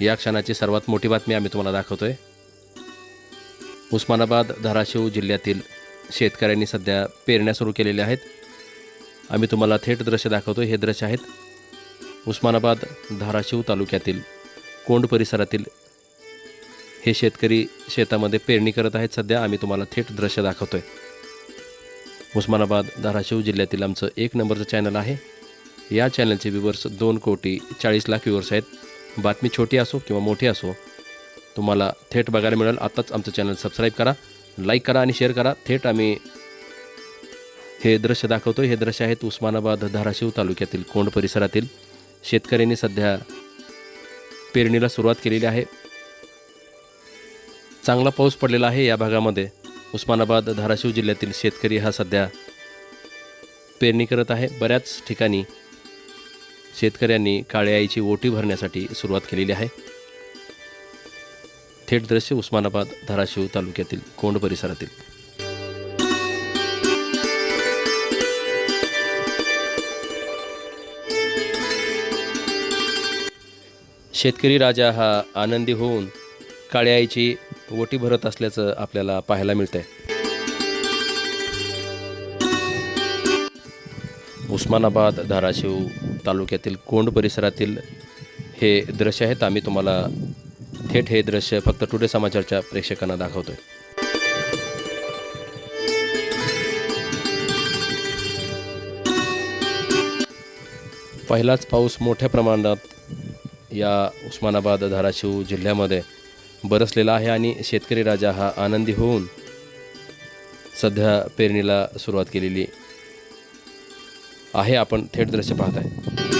या क्षणाची सर्वात मोठी बातमी आम्ही तुम्हाला दाखवतो आहे उस्मानाबाद धाराशिव जिल्ह्यातील शेतकऱ्यांनी सध्या पेरण्या सुरू केलेल्या आहेत. आम्ही तुम्हाला थेट दृश्य दाखवतो हे दृश्य आहेत उस्मानाबाद धाराशिव तालुक्यातील कोंड परिसरातील. हे शेतकरी शेतामध्ये पेरणी करत आहेत. सध्या आम्ही तुम्हाला थेट दृश्य दाखवतो आहे उस्मानाबाद धाराशिव जिल्ह्यातील आमचं एक नंबरचं चॅनल आहे. या चॅनलचे व्ह्यूवर्स दोन कोटी चाळीस लाख व्ह्यूवर्स आहेत. बातमी छोटी असो किंवा मोठी असो तुम्हाला थेट बघायला मिळेल. आत्ताच आमचं चॅनल सबस्क्राईब करा लाईक करा आणि शेअर करा. थेट आम्ही हे दृश्य दाखवतो हे दृश्य आहेत उस्मानाबाद धाराशिव तालुक्यातील कोंड परिसरातील. शेतकऱ्यांनी सध्या पेरणीला सुरुवात केलेली आहे. चांगला पाऊस पडलेला आहे या भागामध्ये. उस्मानाबाद धाराशिव जिल्ह्यातील शेतकरी हा सध्या पेरणी करत आहे. बऱ्याच ठिकाणी शेतकऱ्यांनी काळ्या आईची ओटी भरण्यासाठी सुरुवात केलेली आहे. थेट दृश्य उस्मानाबाद धाराशिव तालुक्यातील कोंड परिसरातील. शेतकरी राजा हा आनंदी होऊन काळ्या आईची ओटी भरत असल्याचं आपल्याला पाहायला मिळतंय. उस्मानाबाद धाराशिव तालुक्यातील कोंड परिसरातील हे दृश्य आहेत. आम्ही तुम्हाला थेट हे दृश्य फक्त टुडे समाचारच्या प्रेक्षकांना दाखवतोय. पहिलाच पाऊस मोठ्या प्रमाणात या उस्मानाबाद धाराशिव जिल्ह्यामध्ये बरसलेला आहे आणि शेतकरी राजा हा आनंदी होऊन सध्या पेरणीला सुरुवात केलेली आहे. आपण थेट दृश्य पाहत आहे